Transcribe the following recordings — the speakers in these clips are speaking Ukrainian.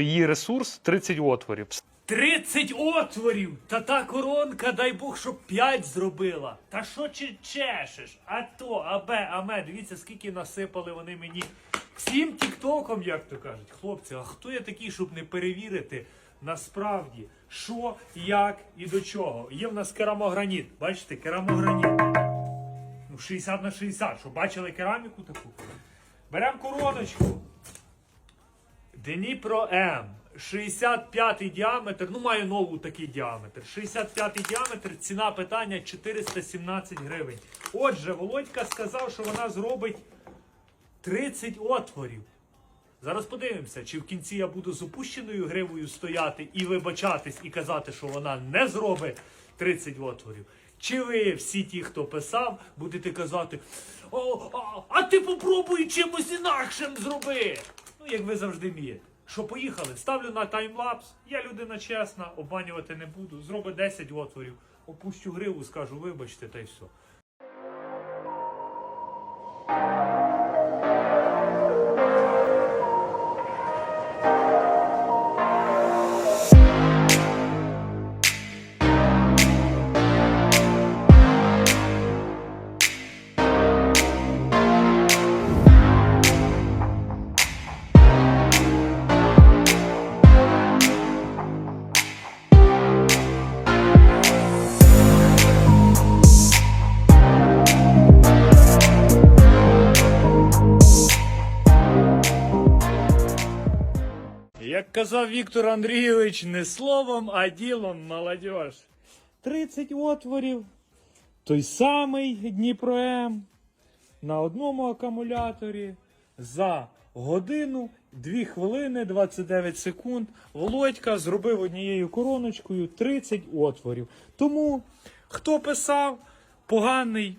Її ресурс 30 отворів. 30 отворів! Та та коронка, дай Бог, щоб 5 зробила. Та що чи чешеш? А то, абе, аме, дивіться, скільки насипали вони мені всім тіктоком, як то кажуть. Хлопці, а хто я такий, щоб не перевірити насправді, що, як і до чого? Є в нас керамограніт. Бачите, керамограніт. Ну, 60 на 60. Що бачили кераміку таку? Беремо короночку. Дніпро М. 65 діаметр, ну маю нову такий діаметр. 65 діаметр, ціна питання 417 гривень. Отже, Володька сказав, що вона зробить 30 отворів. Зараз подивимося, чи в кінці я буду з опущеною гривою стояти і вибачатись, і казати, що вона не зробить 30 отворів. Чи ви всі ті, хто писав, будете казати, О, а, а ти попробуй чимось інакшим зроби. Ну, як ви завжди вмієте. Що поїхали? Ставлю на таймлапс. Я людина чесна, обманювати не буду. Зроби 10 отворів, опущу гриву, скажу, вибачте, та й все. Як казав Віктор Андрійович, не словом, а ділом, молодіж. 30 отворів. Той самий Дніпро М на одному акумуляторі за годину, 2 хвилини 29 секунд. Володька зробив однією короночкою 30 отворів. Тому хто писав поганий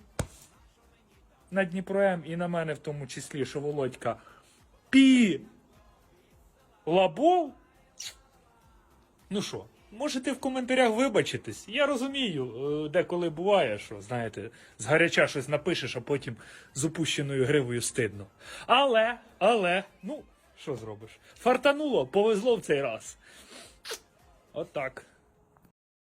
на Дніпро М і на мене в тому числі, що Володька пі Лабол? Ну що, можете в коментарях вибачитись. Я розумію, е, деколи буває, що, знаєте, згаряча щось напишеш, а потім з опущеною гривою стидно. Але, але, ну, що зробиш? Фартануло, повезло в цей раз. От так.